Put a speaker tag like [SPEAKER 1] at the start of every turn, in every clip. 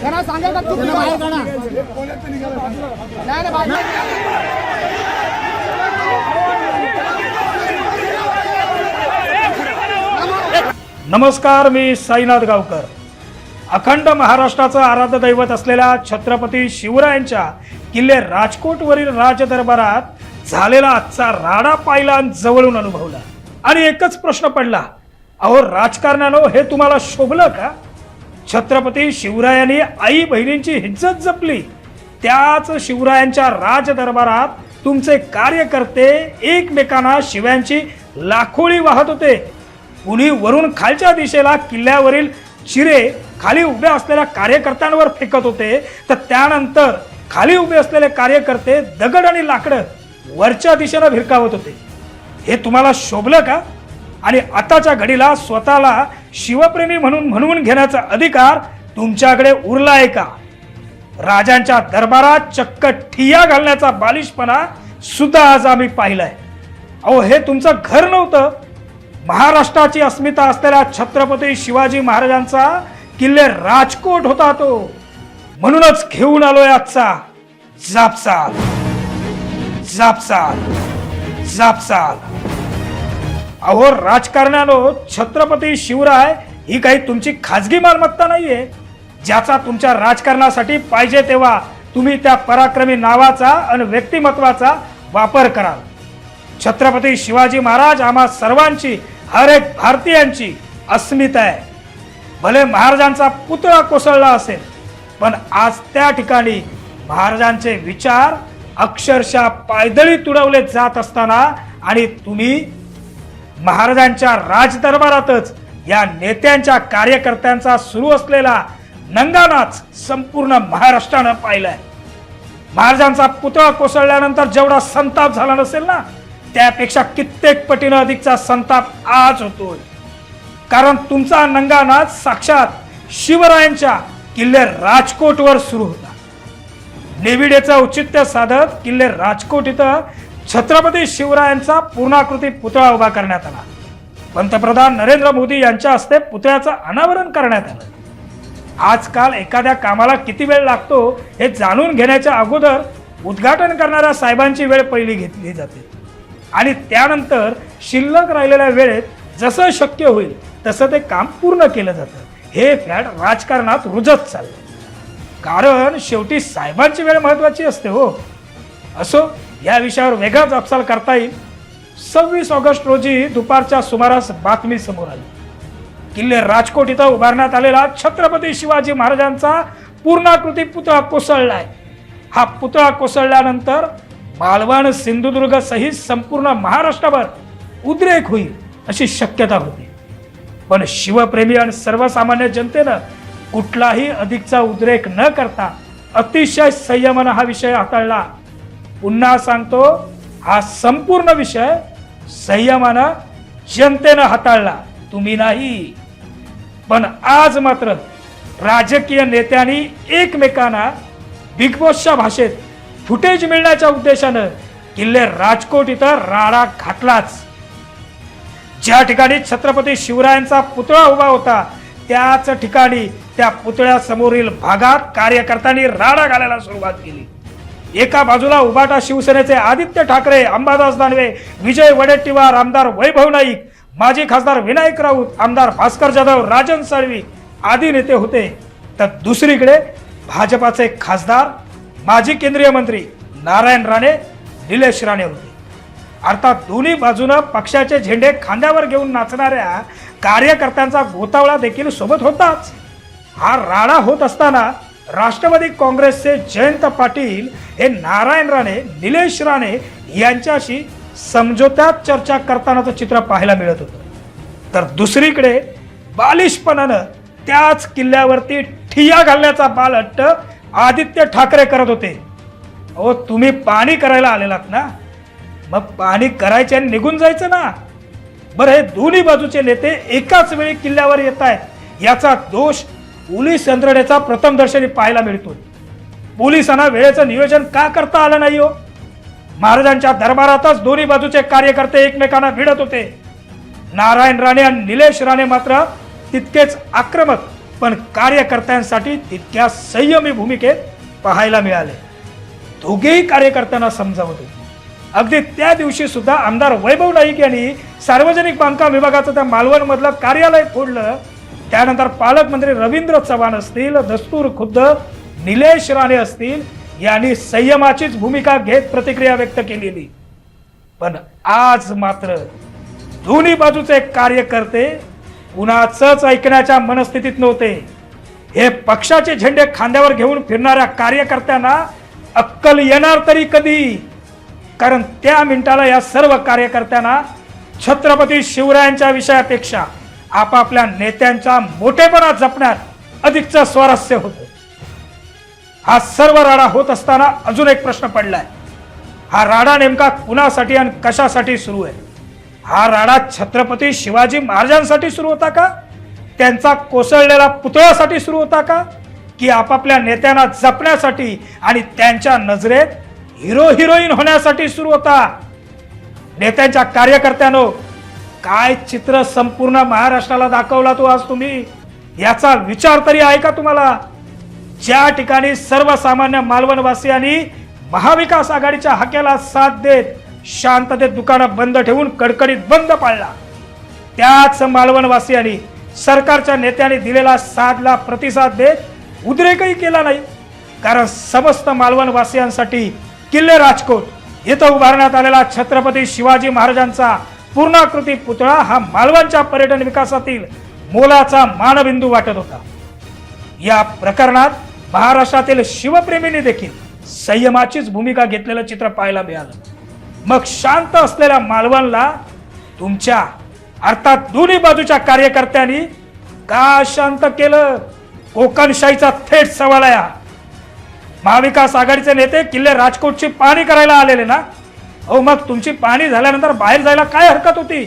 [SPEAKER 1] त्यांना सांगा का तुम्ही बाहेर काढा नाही नाही बाहेर
[SPEAKER 2] नमस्कार मी साईनाथ गावकर. अखंड महाराष्ट्राचं आराध्य दैवत असलेल्या छत्रपती शिवरायांच्या किल्ले राजकोटवरील राजदरबारात झालेला आजचा राडा पाहिला आणि जवळून अनुभवला. आणि एकच प्रश्न पडला. अहो राजकारण्यानो हे तुम्हाला शोभलं का? छत्रपती शिवरायांनी आई बहिणींची हिज्जत जपली. त्याच शिवरायांच्या राजदरबारात तुमचे कार्यकर्ते एकमेकांना शिव्यांची लाखोळी वाहत होते. कुणी वरून खालच्या दिशेला किल्ल्यावरील चिरे खाली उभे असलेल्या कार्यकर्त्यांवर फेकत होते तर त्यानंतर खाली उभे असलेले कार्यकर्ते दगड आणि लाकडं वरच्या दिशेनं भिरकावत होते. हे तुम्हाला शोभलं का? आणि आताच्या घडीला स्वतःला शिवप्रेमी म्हणून म्हणून घेण्याचा अधिकार तुमच्याकडे उरला आहे का? राजांच्या दरबारात चक्क ठिया घालण्याचा बालिशपणा सुद्धा आज आम्ही पाहिलाय. अहो हे तुमचं घर नव्हतं. महाराष्ट्राची अस्मिता असलेल्या छत्रपती शिवाजी महाराजांचा किल्ले राजकोट होता तो. म्हणूनच घेऊन आलोय आजचा. जापसाल. जापसाल. जापसाल. अहो राजकारण्यानो छत्रपती शिवराय ही काही तुमची खाजगी मालमत्ता नाहीये. ज्याचा तुमच्या राजकारणासाठी पाहिजे तेव्हा तुम्ही त्या पराक्रमी नावाचा आणि व्यक्तिमत्वाचा वापर कराल. छत्रपती शिवाजी महाराज आम्हा सर्वांची हर एक भारतीयांची अस्मिता आहे. भले महाराजांचा पुतळा कोसळला असेल पण आज त्या ठिकाणी महाराजांचे विचार अक्षरशः पायदळी तुडवले जात असताना आणि तुम्ही महाराजांच्या राजदरबारातच या नेत्यांच्या कार्यकर्त्यांचा सुरू असलेला नंगानाच संपूर्ण महाराष्ट्रानं पाहिलाय. महाराजांचा पुतळा कोसळल्यानंतर जेवढा संताप झाला नसेल ना त्यापेक्षा कित्येक पटीनं अधिकचा संताप आज होतोय. कारण तुमचा नंगानाच साक्षात शिवरायांच्या किल्ले राजकोटवर सुरू होता. नेविडेचं औचित्य साधत किल्ले राजकोट इथं छत्रपती शिवरायांचा पूर्णाकृती पुतळा उभा करण्यात आला. पंतप्रधान नरेंद्र मोदी यांच्या हस्ते पुतळ्याचं अनावरण करण्यात आलं. आजकाल एखाद्या कामाला किती वेळ लागतो हे जाणून घेण्याच्या अगोदर उद्घाटन करणाऱ्या साहेबांची वेळ पहिली घेतली जाते. आणि त्यानंतर शिल्लक राहिलेल्या वेळेत जसं शक्य होईल तसं ते काम पूर्ण केलं जातं. हे फॅट राजकारणात रुजत चाललं कारण शेवटी साहेबांची वेळ महत्वाची असते हो. असो या विषयावर वेगळाच अफसाल करता येईल. सव्वीस ऑगस्ट रोजी दुपारच्या सुमारास बातमी समोर आली. किल्ले राजकोट इथं उभारण्यात आलेला छत्रपती शिवाजी महाराजांचा पूर्णाकृती पुतळा कोसळलाय. हा पुतळा कोसळल्यानंतर मालवण सिंधुदुर्ग सहित संपूर्ण महाराष्ट्रावर उद्रेक होईल अशी शक्यता होती. पण शिवप्रेमी आणि सर्वसामान्य जनतेनं कुठलाही अधिकचा उद्रेक न करता अतिशय संयमानं हा विषय हाताळला. पुन्हा सांगतो हा संपूर्ण विषय संयमानं जनतेनं हाताळला. तुम्ही नाही. पण आज मात्र राजकीय नेत्यांनी एकमेकांना बिग बॉसच्या भाषेत फुटेज मिळण्याच्या उद्देशानं किल्ले राजकोट इथं राडा घातलाच. ज्या ठिकाणी छत्रपती शिवरायांचा पुतळा उभा होता त्याच ठिकाणी त्या पुतळ्यासमोरील भागात कार्यकर्त्यांनी राडा घालायला सुरुवात केली. एका बाजूला उबाटा शिवसेनेचे आदित्य ठाकरे अंबादास दानवे विजय वडेट्टीवार आमदार वैभव नाईक माजी खासदार विनायक राऊत आमदार भास्कर जाधव राजन साळवी आदी नेते होते. तर दुसरीकडे भाजपाचे खासदार माजी केंद्रीय मंत्री नारायण राणे निलेश राणे होते. अर्थात दोन्ही बाजूनं पक्षाचे झेंडे खांद्यावर घेऊन नाचणाऱ्या कार्यकर्त्यांचा गोतावळा देखील सोबत होताच. हा राडा होत असताना राष्ट्रवादी काँग्रेसचे जयंत पाटील हे नारायण राणे निलेश राणे यांच्याशी समझोत्यात चर्चा करतानाचं चित्र पाहायला मिळत होतं. तर दुसरीकडे बालिशपणानं त्याच किल्ल्यावरती ठिया घालण्याचा बालहट्ट आदित्य ठाकरे करत होते. अहो तुम्ही पाणी करायला आलेलात ना? मग पाणी करायचे आणि निघून जायचं ना? बरं हे दोन्ही बाजूचे नेते एकाच वेळी किल्ल्यावर येत आहेत याचा दोष पोलीस यंत्रणेचा प्रथमदर्शनी पाहायला मिळतोय. पोलिसांना वेळेचं नियोजन का करता आलं नाही हो? महाराजांच्या दरबारातच दोन्ही बाजूचे कार्यकर्ते एकमेकांना भिडत होते. नारायण राणे आणि निलेश राणे मात्र तितकेच आक्रमक पण कार्यकर्त्यांसाठी तितक्या संयमी भूमिकेत पाहायला मिळाले. दोघेही कार्यकर्त्यांना समजावत. होते अगदी त्या दिवशी सुद्धा आमदार वैभव नाईक यांनी सार्वजनिक बांधकाम विभागाचं त्या मालवणमधलं कार्यालय फोडलं. त्यानंतर पालकमंत्री रवींद्र चव्हाण असतील दस्तूर खुद्द निलेश राणे असतील यांनी संयमाचीच भूमिका घेत प्रतिक्रिया व्यक्त केलेली. पण आज मात्र दोन्ही बाजूचे कार्यकर्ते कुणाचंच ऐकण्याच्या मनस्थितीत नव्हते. हे पक्षाचे झेंडे खांद्यावर घेऊन फिरणाऱ्या कार्यकर्त्यांना अक्कल येणार तरी कधी? कारण त्या मिनिटाला या सर्व कार्यकर्त्यांना छत्रपती शिवरायांच्या विषयापेक्षा आपापल्या नेत्यांच्या मोठेपणा जपण्यात अधिकचं स्वारस्य होतं. हा सर्व राडा होत असताना अजून एक प्रश्न पडलाय. हा राडा नेमका कुणासाठी आणि कशासाठी सुरू आहे? हा राडा छत्रपती शिवाजी महाराजांसाठी सुरू होता का? त्यांचा कोसळलेला पुतळ्यासाठी सुरू होता का? की आपापल्या नेत्यांना जपण्यासाठी आणि त्यांच्या नजरेत हिरो हिरोईन होण्यासाठी सुरू होता? नेत्यांच्या कार्यकर्त्यानं काय चित्र संपूर्ण महाराष्ट्राला दाखवला तो आज तुम्ही? याचा विचार तरी आहे का तुम्हाला? ज्या ठिकाणी सर्वसामान्य मालवणवासियांनी महाविकास आघाडीच्या हाक्याला साथ देत शांततेत दुकानं बंद ठेवून कडकडीत बंद पाळला त्याच मालवणवासियांनी सरकारच्या नेत्यांनी दिलेला साथला प्रतिसाद देत उद्रेकही केला नाही. कारण समस्त मालवणवासियांसाठी किल्ले राजकोट इथं उभारण्यात आलेला छत्रपती शिवाजी महाराजांचा पूर्णाकृती पुतळा हा मालवणच्या पर्यटन विकासातील मोलाचा मानबिंदू वाटत होता. या प्रकरणात महाराष्ट्रातील शिवप्रेमींनी देखील संयमाचीच भूमिका घेतलेलं चित्र पाहायला मिळालं. मग शांत असलेल्या मालवणला तुमच्या अर्थात दोन्ही बाजूच्या कार्यकर्त्यांनी का शांत केलं? कोकणशाहीचा थेट सवाल आहे महाविकास आघाडीचे नेते किल्ले राजकोटची पाणी करायला आलेले ना? हो मग तुमची पाणी झाल्यानंतर बाहेर जायला काय हरकत होती?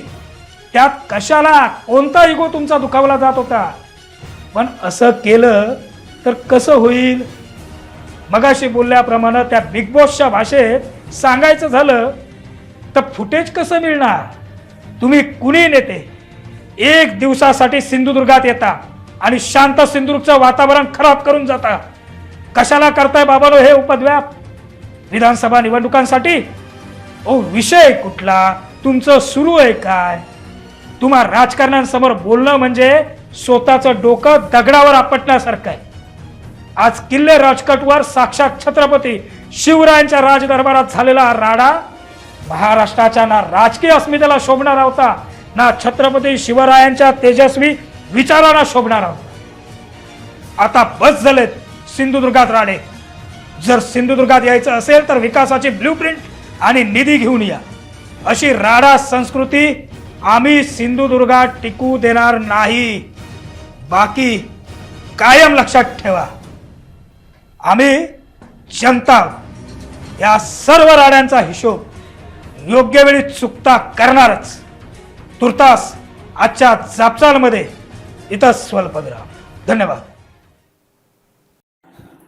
[SPEAKER 2] त्यात कशाला कोणता इगो तुमचा दुखावला जात होता? पण असं केलं तर कसं होईल? मगाशी बोलल्याप्रमाणे त्या बिग बॉसच्या भाषेत सांगायचं झालं तर फुटेज कसं मिळणार? तुम्ही कुणी नेते? एक दिवसासाठी सिंधुदुर्गात येता आणि शांत सिंधुदुर्गचं वातावरण खराब करून जाता. कशाला करताय बाबानो हे उपद्व्याप? विधानसभा निवडणुकांसाठी ओ विषय कुठला? तुमचं सुरू आहे काय? तुम्हा राजकारण्यांसमोर बोलणं म्हणजे स्वतःचं डोकं दगडावर आपटण्यासारखं आहे. आज किल्ले राजकटवर साक्षात छत्रपती शिवरायांच्या राजदरबारात झालेला राडा महाराष्ट्राच्या ना राजकीय अस्मितेला शोभणारा होता ना छत्रपती शिवरायांच्या तेजस्वी विचारांना शोभणारा होता. आता बस झालेत सिंधुदुर्गात राडे जर सिंधुदुर्गात यायचं असेल तर विकासाची ब्ल्यूप्रिंट आणि निधी घेऊन या. अशी राडा संस्कृती आम्ही सिंधुदुर्गात टिकू देणार नाही. बाकी कायम लक्षात ठेवा. आम्ही जनता या सर्व राड्यांचा हिशोब योग्य वेळी चुकता करणारच. तुर्तास आजच्या जापचालमध्ये इथं स्वल्पविराम. धन्यवाद.